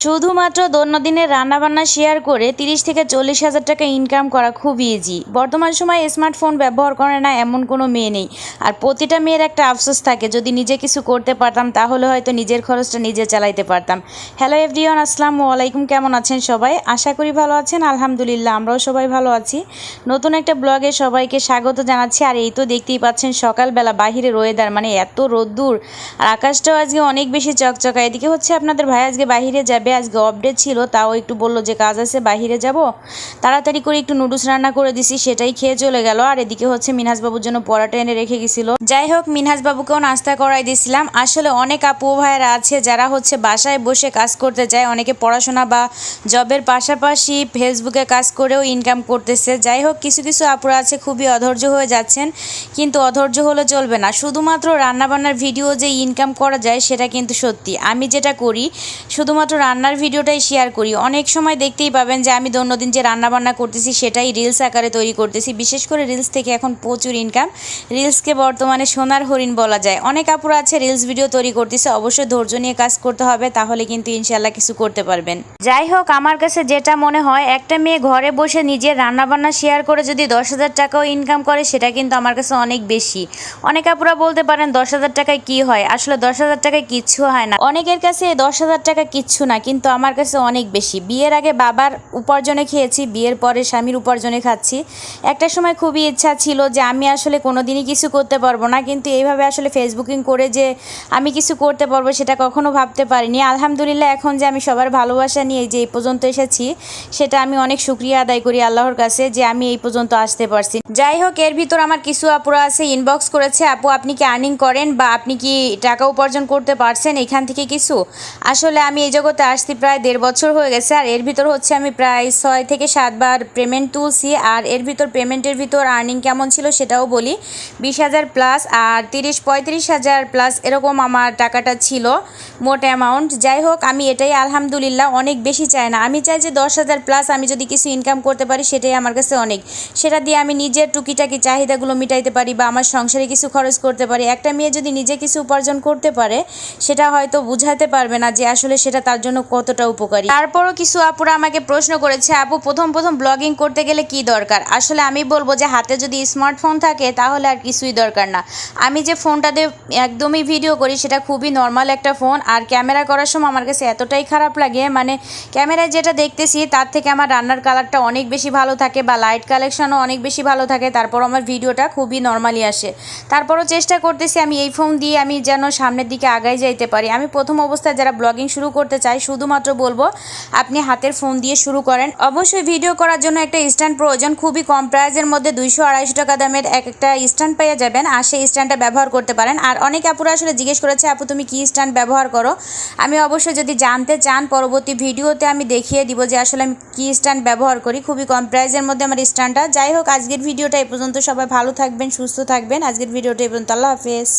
শুধুমাত্র দৈনন্দিনের রান্নাবান্না শেয়ার করে তিরিশ থেকে চল্লিশ হাজার টাকা ইনকাম করা খুব ইজি বর্তমান সময়ে স্মার্টফোন ব্যবহার করে না এমন কোনো মেয়ে নেই। আর প্রতিটা মেয়ের একটা আফসোস থাকে, যদি নিজে কিছু করতে পারতাম, তাহলে হয়তো নিজের খরচটা নিজে চালাইতে পারতাম। হ্যালো এভরিওয়ান আসসালামু আলাইকুম, কেমন আছেন সবাই? আশা করি ভালো আছেন, আলহামদুলিল্লাহ আমরাও সবাই ভালো আছি। নতুন একটা ব্লগে সবাইকে স্বাগত জানাচ্ছি। আর এই তো দেখতেই পাচ্ছেন সকালবেলা বাহিরের ওয়েদার মানে এত রোদ্দুর। আর আকাশটাও আজকে অনেক বেশি চকচকা। এদিকে হচ্ছে আপনাদের ভাই আজকে বাহিরে যাবে আজকে অপডেট ছিল, তাও একটু বলল যে কাজ আছে, বাহিরে যাব। তাড়াতাড়ি করে একটু নুডলস রান্না করে দিছি, সেটাই খেয়ে চলে গেল। আর এদিকে হচ্ছে মিনহাস বাবুর জন্য পরাটা এনে রেখে গেছিল। যাই হোক, মিনহাস বাবুকেও নাস্তা করাই দিয়েছিলাম আসলে অনেক আপু ভাইয়েরা আছে যারা হচ্ছে বাসায় বসে কাজ করতে চায় অনেকে পড়াশোনা বা জবের পাশাপাশি ফেসবুকে কাজ করেও ইনকাম করতেছে। যাই হোক, কিছু কিছু আপুরা আছে খুবই অধৈর্য হয়ে যাচ্ছেন, কিন্তু অধৈর্য হলে চলবে না। শুধুমাত্র রান্নাবান্নার ভিডিও যে ইনকাম করা যায়, সেটা কিন্তু সত্যি। আমি যেটা করি, শুধুমাত্র রান্নার ভিডিওটাই শেয়ার করি। অনেক সময় দেখতেই পাবেন যে আমি দৈনন্দিন যে রান্নাবান্না করতেছি, সেটাই রিলস আকারে তৈরি করতেছি। বিশেষ করে রিলস থেকে এখন প্রচুর ইনকাম রিলসকে বর্তমানে সোনার হরিণ বলা যায়। অনেক আপুরা আছে রিলস ভিডিও তৈরি করতেছে, অবশ্যই ধৈর্য নিয়ে কাজ করতে হবে, তাহলে কিন্তু ইনশাল্লাহ কিছু করতে পারবেন। যাই হোক, আমার কাছে যেটা মনে হয়, একটা মেয়ে ঘরে বসে নিজের রান্নাবান্না শেয়ার করে যদি দশ হাজার টাকাও ইনকাম করে, সেটা কিন্তু আমার কাছে অনেক বেশি। অনেক আপুরা বলতে পারেন, দশ হাজার টাকায় কি হয়? আসলে দশ হাজার টাকায় কিচ্ছু হয় না। অনেকের কাছে দশ হাজার টাকা কিচ্ছু না কিন্তু আমার কাছে অনেক বেশি। বিয়ের আগে বাবার উপার্জনে খেয়েছি, বিয়ের পরে স্বামীর উপার্জনে খাচ্ছি। একটা সময় খুবই ইচ্ছা ছিল যে আমি আসলে কোনো দিনই কিছু করতে পারব না, কিন্তু এইভাবে আসলে ফেসবুকিং করে যে আমি কিছু করতে পারব সেটা কখনো ভাবতে পারিনি। আলহামদুলিল্লাহ, এখন যে আমি সবার ভালোবাসা নিয়ে যে এই পর্যন্ত এসেছি, সেটা আমি অনেক শুক্রিয়া আদায় করি আল্লাহর কাছে যে আমি এই পর্যন্ত আসতে পারছি। যাই হোক, এর ভিতর আমার কিছু আপুরা আছে ইনবক্স করেছে, আপু, আপনি কি আর্নিং করেন বা আপনি কি টাকা উপার্জন করতে পারছেন এখান থেকে কিছু? আসলে আমি এই জগতে আসছি প্রায় দেড় বছর হয়ে গেছে, আর এর ভিতর হচ্ছে আমি প্রায় ছয় থেকে সাতবার পেমেন্ট তুলছি, আর এর ভিতর পেমেন্টের ভিতর আর্নিং কেমন ছিল সেটাও বলি। বিশ হাজার প্লাস আর তিরিশ, পঁয়ত্রিশ হাজার প্লাস এরকম আমার টাকাটা ছিল, মোট অ্যামাউন্ট যাই হোক, আমি এটাই আলহামদুলিল্লাহ অনেক বেশি চাই না। আমি চাই যে দশ হাজার প্লাস আমি যদি কিছু ইনকাম করতে পারি, সেটাই আমার কাছে অনেক। সেটা দিয়ে আমি নিজের টুকিটাকি চাহিদাগুলো মিটাইতে পারি বা আমার সংসারে কিছু খরচ করতে পারি। একটা মেয়ে যদি নিজে কিছু উপার্জন করতে পারে, সেটা হয়তো বুঝাতে পারবে না যে আসলে সেটা তার জন্য কতটা উপকারী? তারপরও কিছু আপুরা আমাকে প্রশ্ন করেছে, আপু, প্রথম প্রথম ব্লগিং করতে গেলে কি দরকার? আসলে আমি বলব যে, হাতে যদি স্মার্টফোন থাকে, তাহলে আর কিছুই দরকার না। আমি যে ফোনটাতে একদমই ভিডিও করি, সেটা খুবই নর্মাল একটা ফোন আর ক্যামেরা করার সময় আমার কাছে এতটাই খারাপ লাগে মানে ক্যামেরায় যেটা দেখতেছি, তার থেকে আমার রান্নার কালারটা অনেক বেশি ভালো থাকে, বা লাইট কালেকশনও অনেক বেশি ভালো থাকে তারপর আমার ভিডিওটা খুবই নর্মালি আসে। তারপরও চেষ্টা করতেছি আমি এই ফোন দিয়ে আমি যেন সামনের দিকে আগায় যাইতে পারি। আমি প্রথম অবস্থায় যারা ব্লগিং শুরু করতে চাই শুধুমাত্র বলব, আপনি হাতের ফোন দিয়ে শুরু করেন। অবশ্যই ভিডিও করার জন্য একটা স্ট্যান্ড প্রয়োজন, খুবই কম প্রাইজের মধ্যে দুইশো আড়াইশো টাকা দামের এক একটা স্ট্যান্ড পেয়ে যাবেন আর সেই স্ট্যান্ডটা ব্যবহার করতে পারেন। আর অনেক আপুরা আসলে জিজ্ঞেস করেছে, আপু, তুমি কি স্ট্যান্ড ব্যবহার করো? আমি অবশ্যই যদি জানতে চান, পরবর্তী ভিডিওতে আমি দেখিয়ে দিব যে আসলে আমি কি স্ট্যান্ড ব্যবহার করি। খুবই কম প্রাইজের মধ্যে আমার স্ট্যান্ডটা যাই হোক, আজকের ভিডিওটা এ পর্যন্ত। সবাই ভালো থাকবেন, সুস্থ থাকবেন। আজকের ভিডিওটা এই পর্যন্ত। আল্লাহ হাফেজ।